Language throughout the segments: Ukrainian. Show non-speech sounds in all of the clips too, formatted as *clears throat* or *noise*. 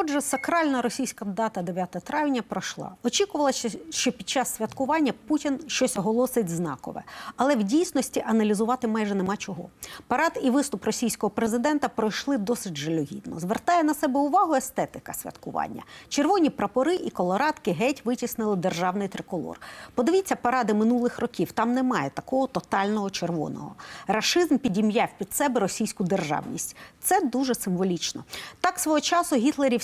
Отже, сакральна російська дата 9 травня пройшла. Очікувалося, що під час святкування Путін щось оголосить знакове, але в дійсності аналізувати майже нема чого. Парад і виступ російського президента пройшли досить жалюгідно. Звертає на себе увагу естетика святкування. Червоні прапори і колорадки геть витіснили державний триколор. Подивіться паради минулих років. Там немає такого тотального червоного. Рашизм підім'яв під себе російську державність. Це дуже символічно. Так свого часу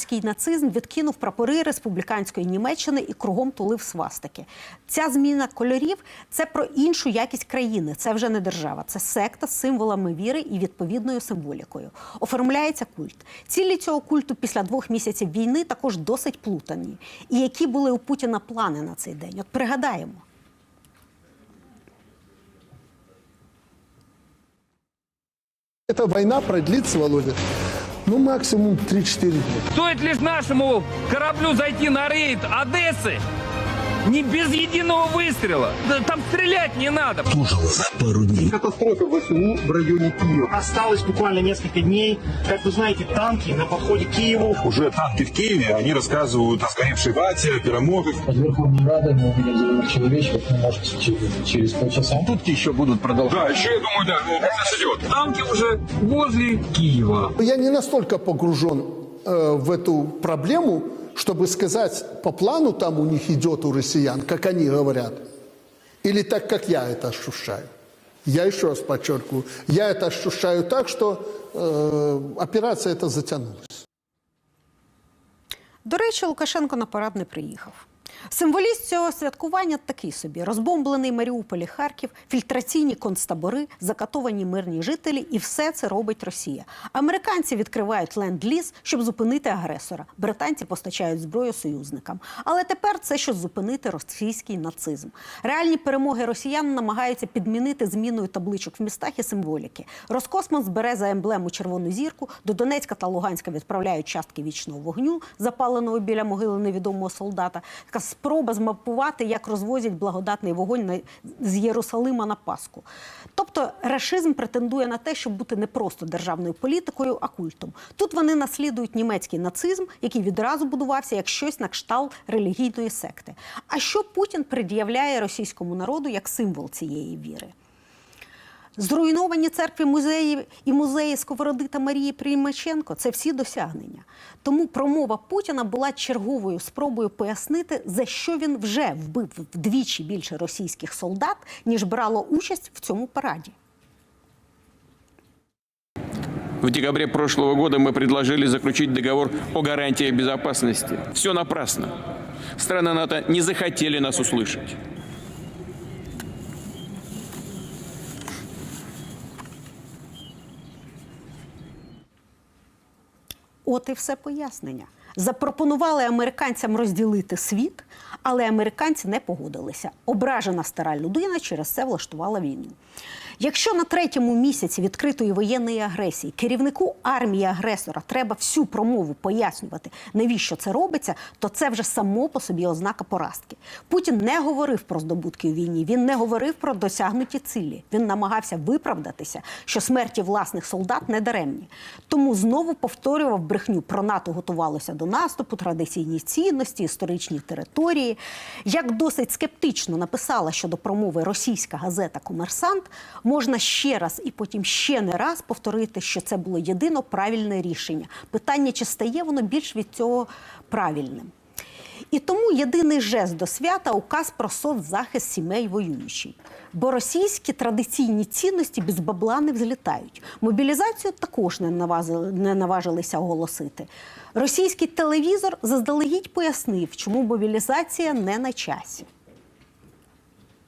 гітлерівський нацизм відкинув прапори республіканської Німеччини і кругом тулив свастики. Ця зміна кольорів це про іншу якість країни. Це вже не держава, це секта з символами віри і відповідною символікою. Оформляється культ. Цілі цього культу після двох місяців війни також досить плутані. І які були у Путіна плани на цей день? От пригадаємо. Эта война продлится, Володя, ну максимум 3-4 дня. Стоит лишь нашему кораблю зайти на рейд Одессы, не без единого выстрела. Да там стрелять не надо. за пару дней. Катастрофа ВСУ в районе Киева. Осталось буквально несколько дней. Как вы знаете, танки на подходе к Киеву. Уже танки в Киеве, они рассказывают о сгоревшей вате, о перемогах. Под Верховной Радой мы увидим взрыв человечков, ну, может, через, через полчаса. Сутки еще будут продолжать. Да, еще, я думаю, да, процесс идет. Танки уже возле Киева. Я не настолько погружен э, в эту проблему, чтобы сказать, по плану там у них идет у россиян, как они говорят, или так, как я это ощущаю. Я еще раз подчеркиваю, я это ощущаю так, что э, операция эта затянулась. До речі, Лукашенко на парад не приїхав. Символіст цього святкування такий собі: розбомблений Маріуполь і Харків, фільтраційні концтабори, закатовані мирні жителі, і все це робить Росія. Американці відкривають ленд-ліз, щоб зупинити агресора. Британці постачають зброю союзникам. Але тепер це щоб зупинити російський нацизм. Реальні перемоги росіян намагаються підмінити зміною табличок в містах і символіки. Роскосмос бере за емблему червону зірку. До Донецька та Луганська відправляють частки вічного вогню, запаленого біля могили невідомого солдата. Така спроба змапувати, як розвозять благодатний вогонь на, з Єрусалима на Пасху. Тобто рашизм претендує на те, щоб бути не просто державною політикою, а культом. Тут вони наслідують німецький нацизм, який відразу будувався як щось на кшталт релігійної секти. А що Путін пред'являє російському народу як символ цієї віри? Зруйновані церкви, музеї і музеї Сковороди та Марії Приймаченко це всі досягнення. Тому промова Путіна була черговою спробою пояснити, за що він вже вбив вдвічі більше російських солдат, ніж брало участь в цьому параді. В декабре прошлого года мы предложили заключить договор о гарантиях безопасности. Все напрасно. Страны НАТО не захотели нас услышать. От і все пояснення. Запропонували американцям розділити світ, але американці не погодилися. Ображена стара людина через це влаштувала війну. Якщо на третьому місяці відкритої воєнної агресії керівнику армії агресора треба всю промову пояснювати, навіщо це робиться, то це вже само по собі ознака поразки. Путін не говорив про здобутки у війні, він не говорив про досягнуті цілі. Він намагався виправдатися, що смерті власних солдат не даремні. Тому знову повторював брехню про НАТО готувалося до наступу, традиційні цінності, історичні території. Як досить скептично написала щодо промови російська газета Комерсант, можна ще раз і потім ще не раз повторити, що це було єдино правильне рішення. Питання, чи стає воно більш від цього правильним. І тому єдиний жест до свята указ про соцзахист сімей воюючих. Бо російські традиційні цінності без бабла не взлітають. Мобілізацію також не, навазили, не наважилися оголосити. Російський телевізор заздалегідь пояснив, чому мобілізація не на часі.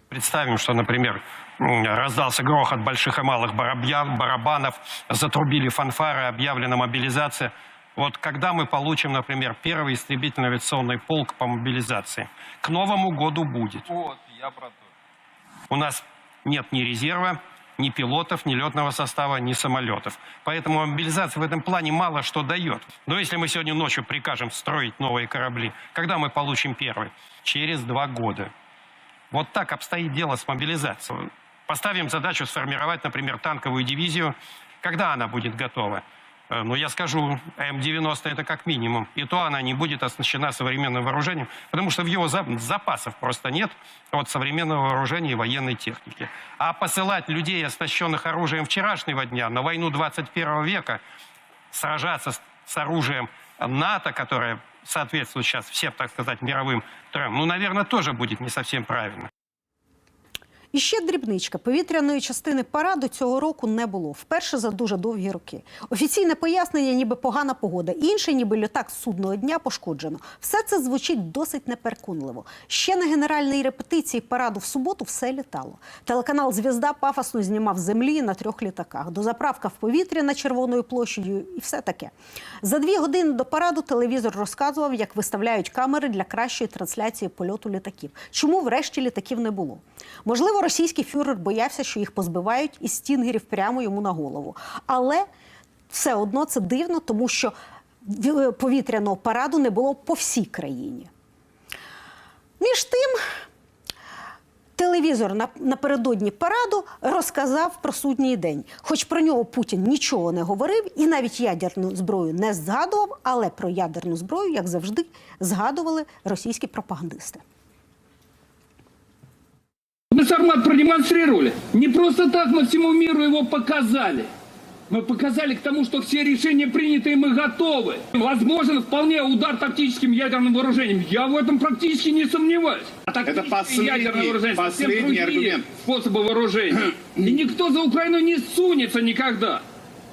Представим, что, например, м, раздался грохот больших и малых барабьян, барабанов, затрубили фанфары, объявлена мобилизация. Вот когда мы получим, например, первый истребительно-авиационный полк по мобилизации? К Новому году будет. Вот, я про то. У нас нет ни резерва, ни пилотов, ни летного состава, ни самолетов. Поэтому мобилизация в этом плане мало что дает. Но если мы сегодня ночью прикажем строить новые корабли, когда мы получим первый? Через два года. Вот так обстоит дело с мобилизацией. Поставим задачу сформировать, например, танковую дивизию. Когда она будет готова? Э, Ну, я скажу, М-90 это как минимум. И то она не будет оснащена современным вооружением, потому что в его за- запасов просто нет от современного вооружения и военной техники. А посылать людей, оснащенных оружием вчерашнего дня, на войну 21 века, сражаться с, с оружием НАТО, которое соответствует сейчас всем, так сказать, мировым трендам, ну, наверное, тоже будет не совсем правильно. І ще дрібничка. Повітряної частини параду цього року не було. Вперше за дуже довгі роки. Офіційне пояснення, ніби погана погода. Інше, ніби літак судного дня пошкоджено. Все це звучить досить непереконливо. Ще на генеральній репетиції параду в суботу все літало. Телеканал Звізда пафосно знімав землі на трьох літаках. Дозаправка в повітрі на червоною площею і все таке. За дві години до параду телевізор розказував, як виставляють камери для кращої трансляції польоту літаків. Чому врешті літаків не було? Можливо, російський фюрер боявся, що їх позбивають із стінгерів прямо йому на голову. Але все одно це дивно, тому що повітряного параду не було по всій країні. Між тим, телевізор напередодні параду розказав про судній день. Хоч про нього Путін нічого не говорив і навіть ядерну зброю не згадував, але про ядерну зброю, як завжди, згадували російські пропагандисти. Сармат продемонстрировали. Не просто так мы всему миру его показали. Мы показали к тому, что все решения приняты и мы готовы. Возможен вполне удар тактическим ядерным вооружением. Я в этом практически не сомневаюсь. А тактическое последний- последний аргумент. способы вооружения. И никто за Украину не сунется никогда.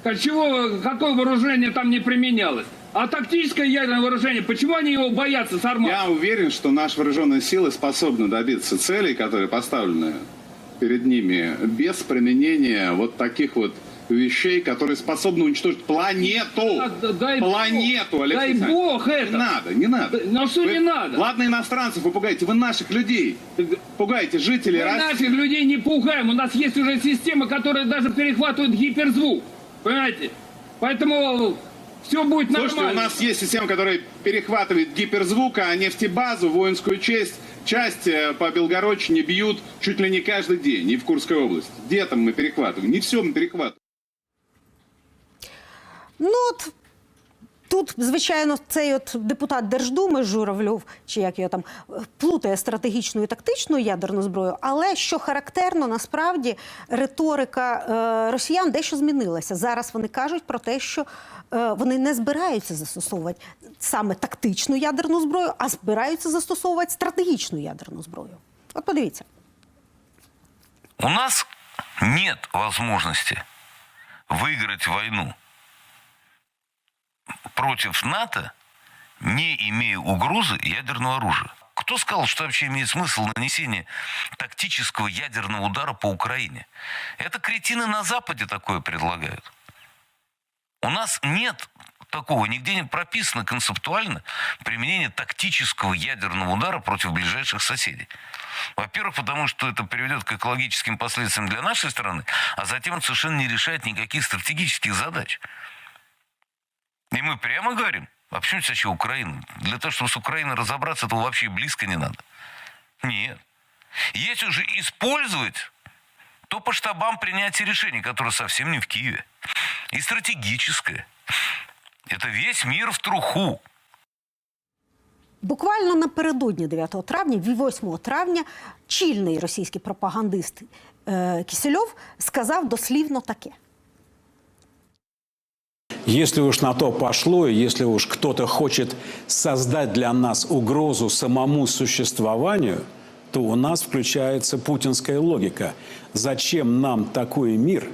Как чего, какое вооружение там не применялось. А тактическое ядерное вооружение, почему они его боятся, Сармат? Я уверен, что наши вооруженные силы способны добиться целей, которые поставлены перед ними, без применения вот таких вот вещей, которые способны уничтожить планету. Да, да, дай планету, бог. Алексей Дай бог это. Не надо, не надо. Да, ну что не надо? Ладно, иностранцев вы пугаете, вы наших людей пугаете, жителей Мы России. наших людей не пугаем. У нас есть уже система, которая даже перехватывает гиперзвук. Понимаете? Поэтому все будет Слушайте, нормально. у нас есть система, которая перехватывает гиперзвук, а нефтебазу, воинскую часть, часть э, по Белгородчине бьют чуть ли не каждый день, и в Курской области. Где там мы перехватываем? Не все мы перехватываем. Ну от тут, звичайно, цей от депутат Держдуми Журавльов, чи як його там плутає стратегічну і тактичну ядерну зброю. Але що характерно, насправді риторика е, росіян дещо змінилася. Зараз вони кажуть про те, що е, вони не збираються застосовувати саме тактичну ядерну зброю, а збираються застосовувати стратегічну ядерну зброю. От подивіться. У нас нет возможности выиграть войну против НАТО, не имея угрозы ядерного оружия. Кто сказал, что вообще имеет смысл нанесение тактического ядерного удара по Украине? Это кретины на Западе такое предлагают. У нас нет такого, нигде не прописано концептуально применение тактического ядерного удара против ближайших соседей. Во-первых, потому что это приведет к экологическим последствиям для нашей страны, а затем это совершенно не решает никаких стратегических задач. И мы прямо говорим, а почему вообще Украина? Для того, чтобы с Украиной разобраться, этого вообще и близко не надо. Нет. Если уже использовать, то по штабам принятия решений, которые совсем не в Киеве. И стратегическое. Это весь мир в труху. Буквально напередодні 9 травня, 8 травня, чільний російський пропагандист е, Кісельов сказав дослівно таке. Если уж на то пошло, и если уж кто-то хочет создать для нас угрозу самому существованию, то у нас включается путинская логика. Зачем нам такой мир,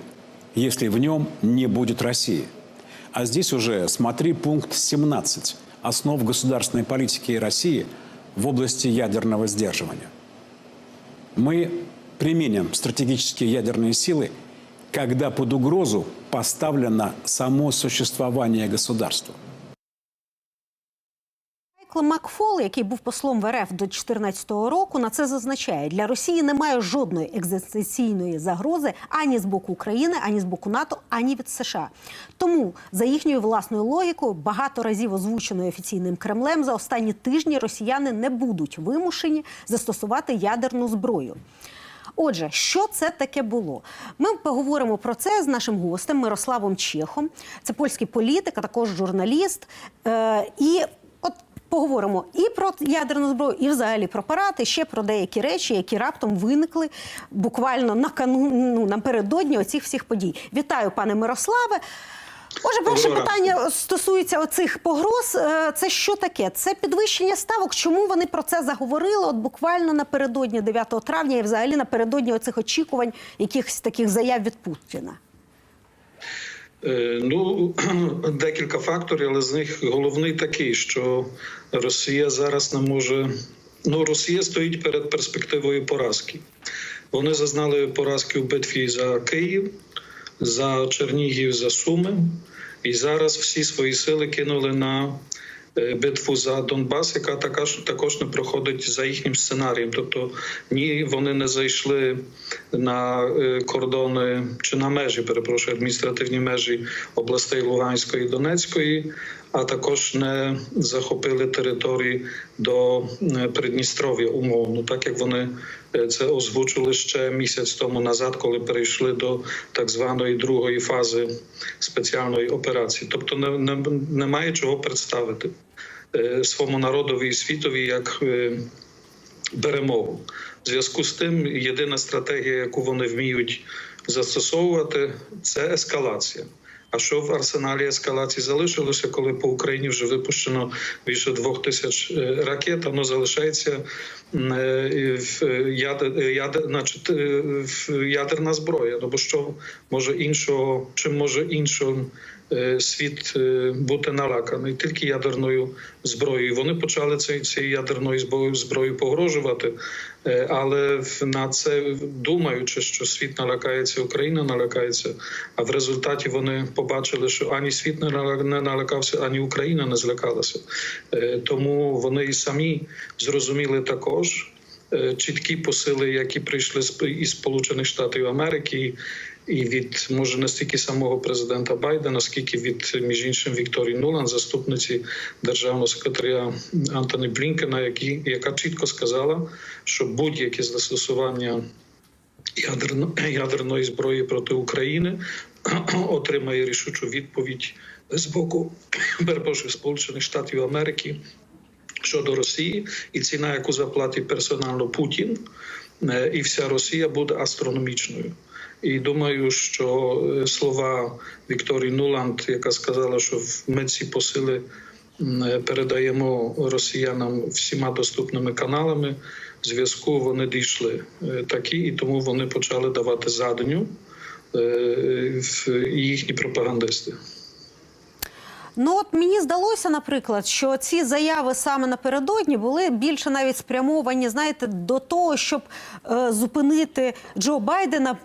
если в нем не будет России? А здесь уже смотри пункт 17 основ государственной политики России в области ядерного сдерживания. Мы применим стратегические ядерные силы, когда под угрозу поставлено само существование государства. Майкл Макфол, який був послом в РФ до 2014 року, на це зазначає: для Росії немає жодної екзистенційної загрози ані з боку України, ані з боку НАТО, ані від США. Тому, за їхньою власною логікою, багато разів озвученою офіційним Кремлем, за останні тижні росіяни не будуть вимушені застосувати ядерну зброю. Отже, що це таке було? Ми поговоримо про це з нашим гостем Мирославом Чехом. Це польський політик, а також журналіст. Е, і от поговоримо і про ядерну зброю, і взагалі про парад, і ще про деякі речі, які раптом виникли буквально на кану, ну, напередодні оцих всіх подій. Вітаю, пане Мирославе. Отже, перше Доброго питання стосується оцих погроз. Е, Це що таке? Це підвищення ставок. Чому вони про це заговорили? От буквально напередодні 9 травня і взагалі напередодні оцих очікувань, якихось таких заяв від Путіна. Е, Ну, *clears throat* декілька факторів, але з них головний такий, що Росія зараз не може. Ну, Росія стоїть перед перспективою поразки. Вони зазнали поразки в битві за Київ, за Чернігів, за Суми, і зараз всі свої сили кинули на е, битву за Донбас, яка також також не проходить за їхнім сценарієм. Тобто ні, вони не зайшли на е, кордони чи на межі, перепрошую, адміністративні межі областей Луганської і Донецької, а також не захопили території до е, Придністров'я умовно, так як вони це озвучили ще місяць тому назад, коли перейшли до так званої другої фази спеціальної операції. Тобто не, не, немає чого представити е, своєму народові і світові як е, перемогу. В зв'язку з тим, єдина стратегія, яку вони вміють застосовувати, це ескалація. А що в арсеналі ескалації залишилося, коли по Україні вже випущено більше двох тисяч е, ракет, воно залишається значить, ядерна зброя. Ну бо що може іншого, чим може іншим світ е, бути налаканий тільки ядерною зброєю. Вони почали цією ядерною зброєю погрожувати, е, але на це думаючи, що світ налякається, Україна налякається. А в результаті вони побачили, що ані світ не налякався, ані Україна не злякалася. Е, Тому вони і самі зрозуміли також. е, Чіткі посили, які прийшли із Сполучених Штатів Америки, і від може не стільки самого президента Байдена, скільки від між іншим Вікторії Нуланд, заступниці державного секретаря Антоні Блінкена, які яка чітко сказала, що будь-яке застосування ядерно, ядерної зброї проти України *clears throat* отримає рішучу відповідь з боку *clears throat* перепрошую Сполучених Штатів Америки щодо Росії, і ціна, яку заплатить персонально Путін, е, і вся Росія буде астрономічною. І думаю, що е, слова Вікторії Нуланд, яка сказала, що ми ці посили е, передаємо росіянам всіма доступними каналами зв'язку, вони дійшли е, такі, і тому вони почали давати задню в- їхні пропагандисти. Ну от мені здалося, наприклад, що ці заяви саме напередодні були більше навіть спрямовані, знаєте, до того, щоб е, зупинити Джо Байдена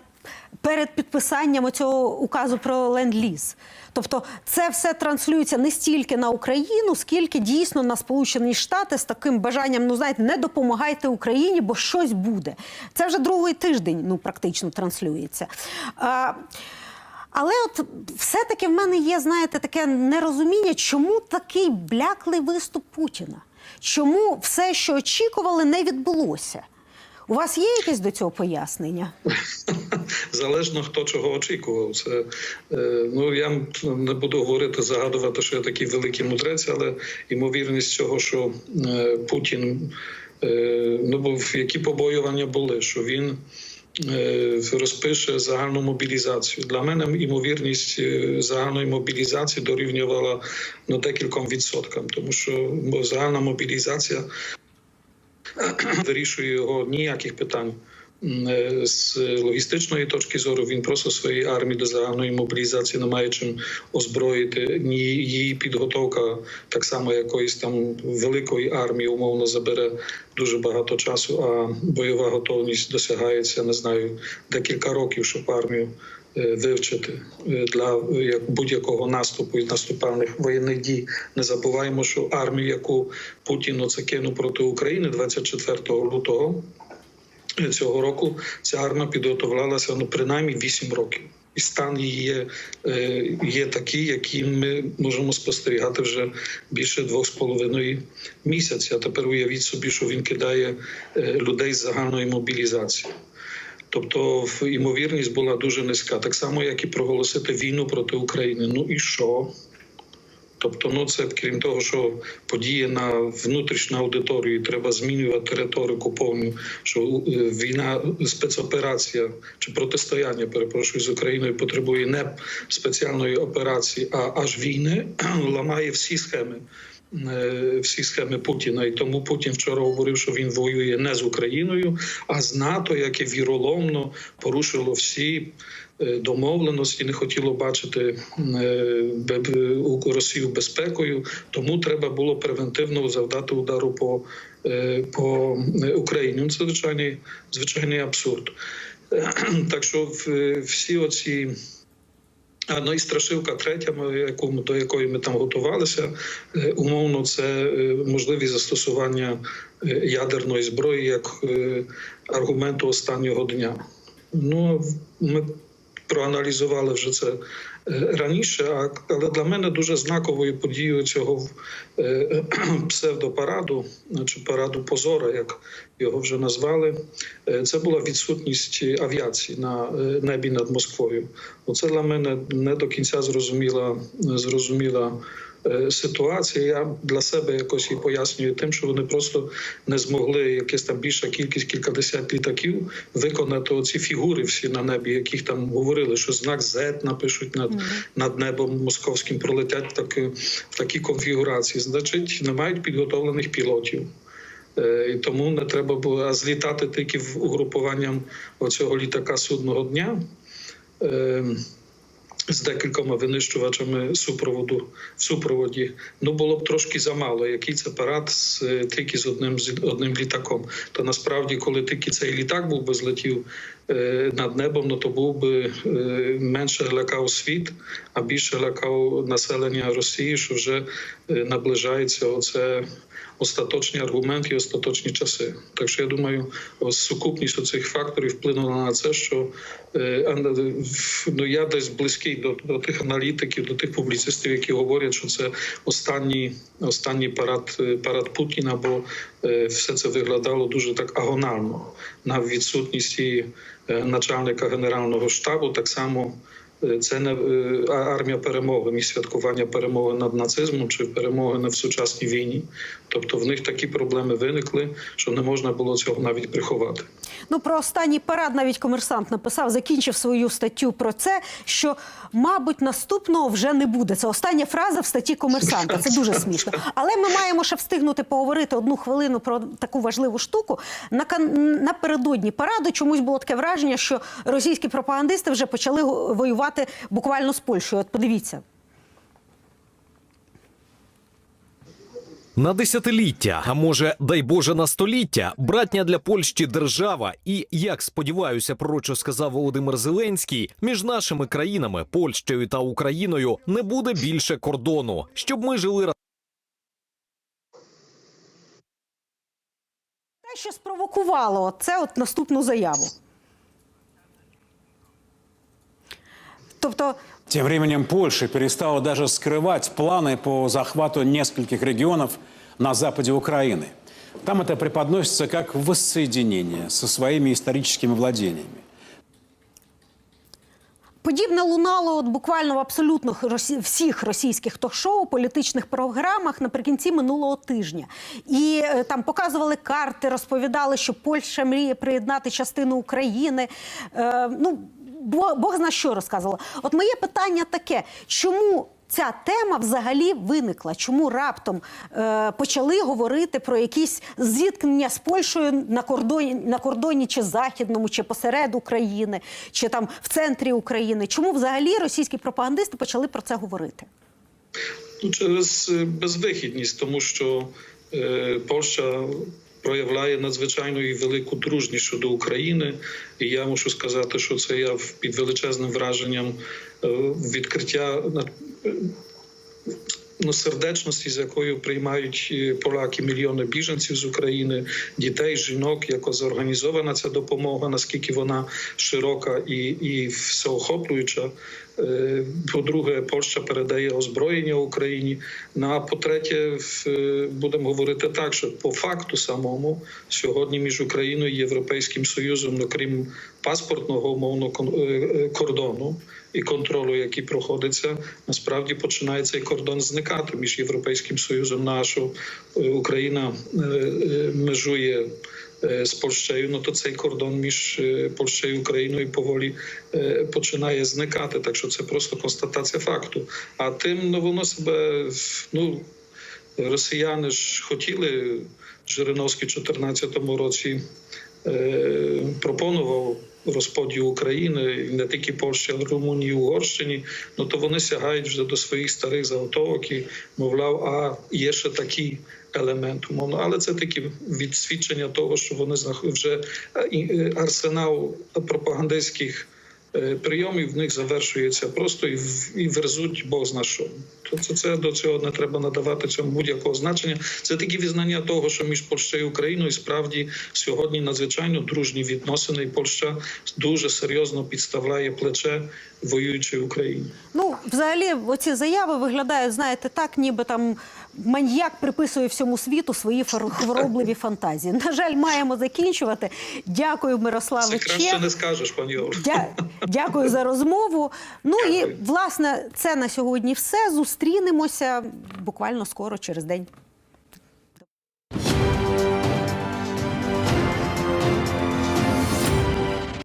перед підписанням цього указу про ленд-ліз. Тобто це все транслюється не стільки на Україну, скільки дійсно на Сполучені Штати з таким бажанням, ну знаєте, не допомагайте Україні, бо щось буде. Це вже другий тиждень, ну практично транслюється. А, але от все-таки в мене є, знаєте, таке нерозуміння, чому такий бляклий виступ Путіна? Чому все, що очікували, не відбулося? У вас є якесь до цього пояснення? *laughs* Залежно хто чого очікував. Це е, ну я не буду говорити, загадувати, що я такий великий мудрець, але ймовірність цього, що е, Путін е, ну бо які побоювання були, що він. Розпише загальну мобілізацію. Для мене ймовірність загальної мобілізації дорівнювала ну, декільком відсоткам, тому що загальна мобілізація *clears throat* вирішує його ніяких питань. Е, З логістичної точки зору він просто своїй армії до загальної мобілізації не має чим озброїти. Ні її підготовка, так само якоїсь там великої армії, умовно забере дуже багато часу. А бойова готовність досягається, не знаю, декілька років, щоб армію вивчити е, для е, як будь-якого наступу і наступальних воєнних дій. Не забуваємо, що армію, яку Путін оце кинув проти України 24 лютого цього року, ця армія підготовлялася ну принаймні 8 років. І стан її є, е, є такий, який ми можемо спостерігати вже більше двох з половиною місяця. Тепер уявіть собі, що він кидає е, людей з загальної мобілізації. Тобто ймовірність була дуже низька, так само як і проголосити війну проти України. Ну і що? Тобто, ну це крім того, що подіє на внутрішню аудиторію, треба змінювати риторику повну, що е, війна, спецоперація чи протистояння, перепрошую, з Україною потребує не спеціальної операції, а аж війни, *clears throat* ламає всі схеми. Е, Всі схеми Путіна, і тому Путін вчора говорив, що він воює не з Україною, а з НАТО, яке віроломно порушило всі е, домовленості, не хотіло бачити е, Росію безпекою. Тому треба було превентивно завдати удару по, по Україні. Ну, Це звичайний, звичайний абсурд. *clears throat* Так що всі оці. Ну і страшилка третя, яку до якої ми там готувалися, е, умовно, це е, можливість застосування е, ядерної зброї як аргументу останнього дня. Ну ми проаналізували вже це раніше, але для мене дуже знаковою подією цього е, *clears throat* псевдопараду, чи параду позора, як його вже назвали, е, це була відсутність авіації на е, небі над Москвою. Оце для мене не до кінця зрозуміла, зрозуміла е, ситуація. Я для себе якось її пояснюю тим, що вони просто не змогли якась там більша кількість, кількадесят літаків виконати оці фігури всі на небі, яких там говорили, що знак Z напишуть над, над небом московським, пролетять так, в такій конфігурації. Значить, не мають підготовлених пілотів. Е, І тому не треба було а злітати тільки в угрупуванням оцього літака судного дня. З декількома винищувачами супроводу в супроводі. Ну було б трошки замало. Який це парад з е, тільки з одним з одним літаком. То насправді, коли тільки цей літак був би злетів над небом, ну то був би е, менше лякав світ, а більше лякав населення Росії, що вже е, наближається оце. Остаточні аргументи і остаточні часи. Так що я думаю, сукупність цих факторів вплинула на це, що е, ну, я десь близький до, до тих аналітиків, до тих публіцистів, які говорять, що це останній, останній парад, е, парад Путіна, бо е, все це виглядало дуже так агонально на відсутності е, начальника генерального штабу. Так само е, це не е, армія перемоги, між святкування перемоги над нацизмом чи перемоги не в сучасній війні. Тобто в них такі проблеми виникли, що не можна було цього навіть приховати. Ну про останній парад навіть комерсант написав, закінчив свою статтю про це, що мабуть наступного вже не буде. Це остання фраза в статті комерсанта. Це дуже смішно. Але ми маємо ще встигнути поговорити одну хвилину про таку важливу штуку. Напередодні параду чомусь було таке враження, що російські пропагандисти вже почали го- воювати буквально з Польщею. От подивіться. На десятиліття, а може, дай Боже, на століття, братня для Польщі держава, і як сподіваюся, пророчо сказав Володимир Зеленський, між нашими країнами, Польщею та Україною, не буде більше кордону, щоб ми жили Те, що спровокувало це от наступну заяву. Тобто Тем временем Польша перестала даже скрывать планы по захвату нескольких регионов на западе Украины. Там это преподносится как воссоединение со своими историческими владениями. Подібне лунало от буквально в абсолютно росі- всіх російських ток-шоу, політичних програмах наприкінці минулого тижня. І е, там показували карти, розповідали, що Польща мріє приєднати частину України. Е, ну, Бог, зна що розказувала. От моє питання таке: чому? Ця тема взагалі виникла. Чому раптом е, почали говорити про якісь зіткнення з Польщею на кордоні, на кордоні чи західному, чи посеред України, чи там в центрі України? Чому взагалі російські пропагандисти почали про це говорити? Через безвихідність, тому що е, Польща проявляє надзвичайну і велику дружність щодо України. І я мушу сказати, що це я під величезним враженням е, відкриття сердечності, з якою приймають е, поляки мільйони біженців з України, дітей, жінок, як зорганізована ця допомога, наскільки вона широка і, і всеохоплююча. Е, По-друге, Польща передає озброєння Україні. Ну а по-третє, е, будемо говорити так, що по факту самому сьогодні між Україною і Європейським Союзом, ну крім паспортного умовно кордону і контролю, який проходиться, насправді починає цей кордон зникати між Європейським Союзом. Нашу е, Україна е, е, межує з Польщею, ну то цей кордон між Польщею і Україною поволі починає зникати. Так що це просто констатація факту. А тим ну воно себе ну росіяни ж хотіли Жириновський у 2014 році пропонував розподіл України не тільки Польщі, а й Румунії, Угорщині. Ну то вони сягають вже до своїх старих заготовок і мовляв, а є ще такий елемент, умовно. Але це такі відсвідчення того, що вони вже е, е, арсенал пропагандистських е, прийомів в них завершується просто і, і верзуть Бог зна що. То це, до цього не треба надавати цьому будь-якого значення. Це такі візнання того, що між Польщею і Україною справді сьогодні надзвичайно дружні відносини, і Польща дуже серйозно підставляє плече воюючій Україні. Ну, взагалі, оці заяви виглядають, знаєте, так, ніби там маньяк приписує всьому світу свої хворобливі фантазії. На жаль, маємо закінчувати. Дякую, Мирославе Це краще не скажеш, пані Дя... Дякую за розмову. Ну і власне це на сьогодні все. Зустрінемося буквально скоро через день.